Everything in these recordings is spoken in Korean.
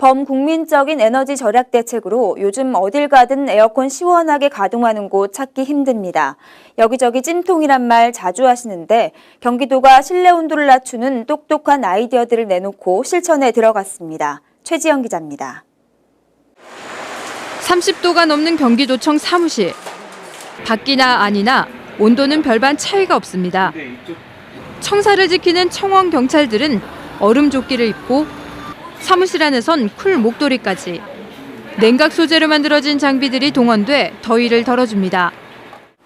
범국민적인 에너지 절약 대책으로 요즘 어딜 가든 에어컨 시원하게 가동하는 곳 찾기 힘듭니다. 여기저기 찜통이란 말 자주 하시는데 경기도가 실내 온도를 낮추는 똑똑한 아이디어들을 내놓고 실천에 들어갔습니다. 최지영 기자입니다. 30도가 넘는 경기도청 사무실. 밖이나 안이나 온도는 별반 차이가 없습니다. 청사를 지키는 청원 경찰들은 얼음 조끼를 입고 사무실 안에선 쿨 목도리까지 냉각 소재로 만들어진 장비들이 동원돼 더위를 덜어줍니다.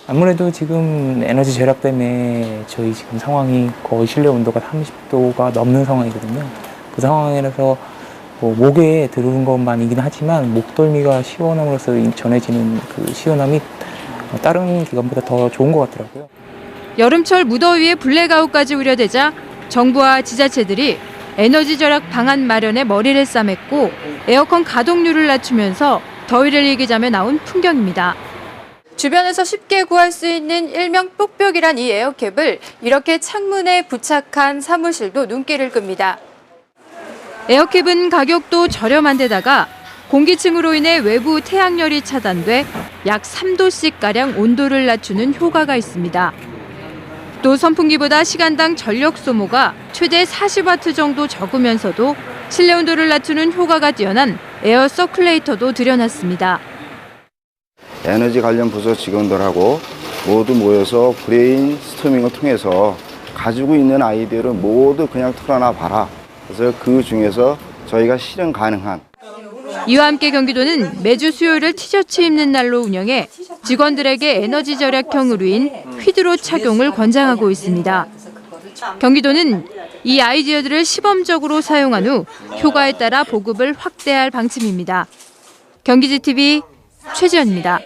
아무래도 지금 에너지 절약 때문에 저희 지금 상황이 거의 실내 온도가 30도가 넘는 상황이거든요. 그 상황이라서 뭐 목에 들어오는 것만이긴 하지만 목덜미가 시원함으로써 전해지는 그 시원함이 다른 기관보다 더 좋은 것 같더라고요. 여름철 무더위에 블랙아웃까지 우려되자 정부와 지자체들이 에너지 절약 방안 마련에 머리를 싸맸고 에어컨 가동률을 낮추면서 더위를 이기자며 나온 풍경입니다. 주변에서 쉽게 구할 수 있는 일명 뽁뽁이란 이 에어캡을 이렇게 창문에 부착한 사무실도 눈길을 끕니다. 에어캡은 가격도 저렴한 데다가 공기층으로 인해 외부 태양열이 차단돼 약 3도씩 가량 온도를 낮추는 효과가 있습니다. 또 선풍기보다 시간당 전력 소모가 최대 40와트 정도 적으면서도 실내 온도를 낮추는 효과가 뛰어난 에어 서큘레이터도 들여놨습니다. 에너지 관련 부서 직원들하고 모두 모여서 브레인 스토밍을 통해서 가지고 있는 아이디어를 모두 그냥 털어놔 봐라. 그래서 그 중에서 저희가 실현 가능한 이와 함께 경기도는 매주 수요일을 티셔츠 입는 날로 운영해 직원들에게 에너지 절약형 의류인 휘드로 착용을 권장하고 있습니다. 경기도는 이 아이디어들을 시범적으로 사용한 후 효과에 따라 보급을 확대할 방침입니다. 경기지TV 최지연입니다.